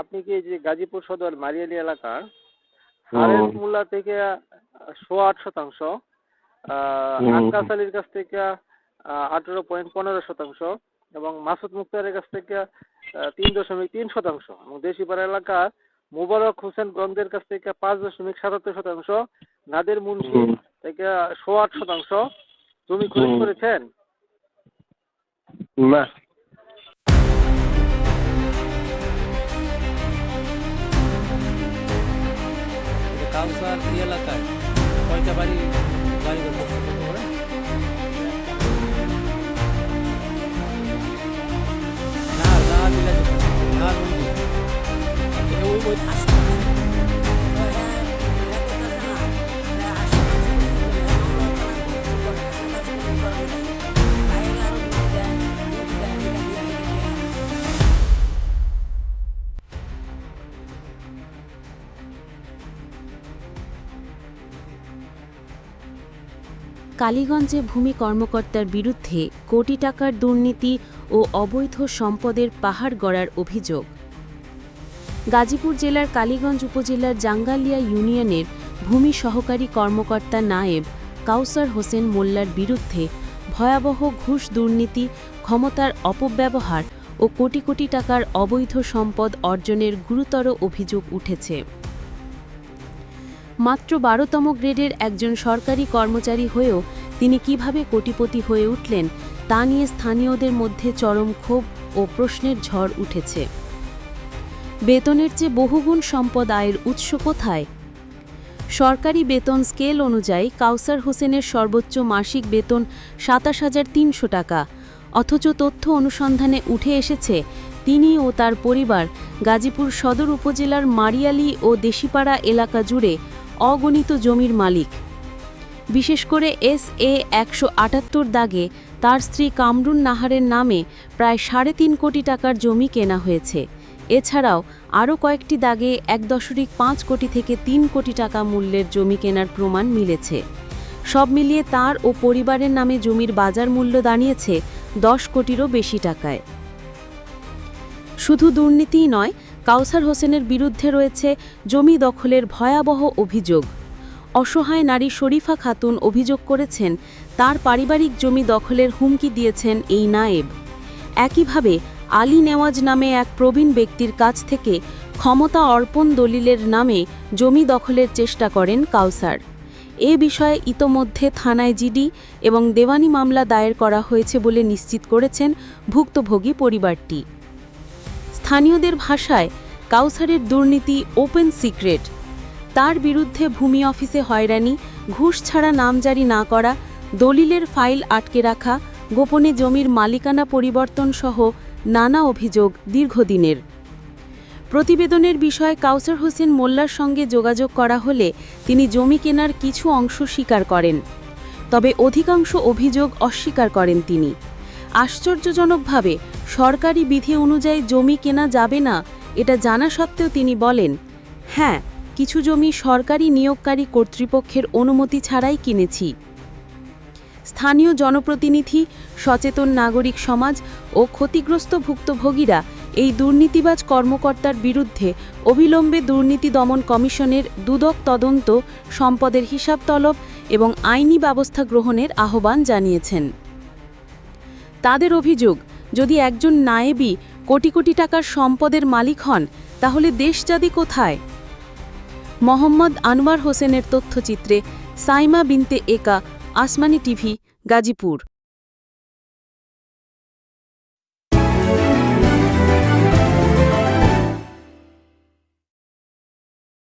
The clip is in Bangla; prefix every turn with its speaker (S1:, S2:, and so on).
S1: আপনি কি এই যে গাজীপুর সদর মারিয়ালি এলাকার
S2: হুম।
S1: হারেস মোল্লা থেকে সোয়া আট শতাংশ। আক্কাস আলীর কাছ থেকে আঠেরো পয়েন্ট পনেরো শতাংশ এবং মাসুদ মুক্তারের কাছ থেকে তিন দশমিক তিন শতাংশ এবং দেশিপাড়া এলাকার মোবারক হোসেন গন্ধের কাছ থেকে পাঁচ দশমিক সাতাত্তর শতাংশ নাদের মুন্সি থেকে সোয়া আট শতাংশ। জমি খরিদ করেছেন?
S2: না।
S3: এই এলাকায় কয়টা বাড়ি বাড়ি করে? বিলাস নাহার আচ্ছা, ওই
S4: কালীগঞ্জে ভূমি কর্মকর্তার বিরুদ্ধে কোটি টাকার দুর্নীতি ও অবৈধ সম্পদের পাহাড় গড়ার অভিযোগ। গাজীপুর জেলার কালীগঞ্জ উপজেলার জাঙ্গালিয়া ইউনিয়নের ভূমি সহকারী কর্মকর্তা নায়েব কাউসার হোসেন মোল্লার বিরুদ্ধে ভয়াবহ ঘুষ দুর্নীতি, ক্ষমতার অপব্যবহার ও কোটি কোটি টাকার অবৈধ সম্পদ অর্জনের গুরুতর অভিযোগ উঠেছে। মাত্র বারোতম গ্রেডের একজন সরকারি কর্মচারী হয়েও তিনি কীভাবে কোটিপতি হয়ে উঠলেন তা নিয়ে স্থানীয়দের মধ্যে চরম ক্ষোভ ও প্রশ্নের ঝড় উঠেছে। বেতনের চেয়ে বহুগুণ সম্পদ আয়ের উৎস কোথায়? সরকারি বেতন স্কেল অনুযায়ী কাউসার হোসেনের সর্বোচ্চ মাসিক বেতন সাতাশ হাজার তিনশো টাকা, অথচ তথ্য অনুসন্ধানে উঠে এসেছে, তিনি ও তার পরিবার গাজীপুর সদর উপজেলার মারিয়ালি ও দেশিপাড়া এলাকা জুড়ে অগণিত জমির মালিক। বিশেষ করে এস এ একশো আটাত্তর দাগে তার স্ত্রী কামরুন নাহারের নামে প্রায় সাড়ে তিন কোটি টাকার জমি কেনা হয়েছে। এছাড়াও আরও কয়েকটি দাগে এক দশমিক পাঁচ কোটি থেকে তিন কোটি টাকা মূল্যের জমি কেনার প্রমাণ মিলেছে। সব মিলিয়ে তার ও পরিবারের নামে জমির বাজার মূল্য দাঁড়িয়েছে দশ কোটিরও বেশি টাকায়। শুধু দুর্নীতিই নয় কাউসার হোসেনের বিরুদ্ধে রয়েছে জমি দখলের ভয়াবহ অভিযোগ। অসহায় নারী শরীফা খাতুন অভিযোগ করেছেন, তার পারিবারিক জমি দখলের হুমকি দিয়েছেন এই নায়েব। একইভাবে আলী নেওয়াজ নামে এক প্রবীণ ব্যক্তির কাছ থেকে ক্ষমতা অর্পণ দলিলের নামে জমি দখলের চেষ্টা করেন কাউসার। এ বিষয়ে ইতোমধ্যে থানায় জিডি এবং দেওয়ানি মামলা দায়ের করা হয়েছে বলে নিশ্চিত করেছেন ভুক্তভোগী পরিবারটি। স্থানীয়দের ভাষায় কাউসারের দুর্নীতি ওপেন সিক্রেট। তার বিরুদ্ধে ভূমি অফিসে হয়রানি, ঘুষ ছাড়া নামজারি না করা, দলিলের ফাইল আটকে রাখা, গোপনে জমির মালিকানা পরিবর্তন সহ নানা অভিযোগ দীর্ঘদিনের। প্রতিবেদনের বিষয়ে কাউসার হোসেন মোল্লার সঙ্গে যোগাযোগ করা হলে তিনি জমি কেনার কিছু অংশ স্বীকার করেন। তবে অধিকাংশ অভিযোগ অস্বীকার করেন তিনি। আশ্চর্যজনকভাবে, সরকারি বিধি অনুযায়ী জমি কেনা যাবে না, এটা জানা সত্ত্বেও তিনি বলেন হ্যাঁ কিছু জমি সরকারি নিয়োগকারী কর্তৃপক্ষের অনুমতি ছাড়াই কিনেছি। স্থানীয় জনপ্রতিনিধি, সচেতন নাগরিক সমাজ ও ক্ষতিগ্রস্ত ভুক্তভোগীরা এই দুর্নীতিবাজ কর্মকর্তার বিরুদ্ধে অবিলম্বে দুর্নীতি দমন কমিশনের দুদক তদন্ত, সম্পদের হিসাব তলব এবং আইনি ব্যবস্থা গ্রহণের আহ্বান জানিয়েছেন। তাদের অভিযোগ, যদি একজন নায়েবি কোটি কোটি টাকার সম্পদের মালিক হন, তাহলে দেশজাদি কোথায়? মোহাম্মদ আনোয়ার হোসেনের তথ্যচিত্রে সাইমা বিনতে একা, আসমানি টিভি, গাজীপুর।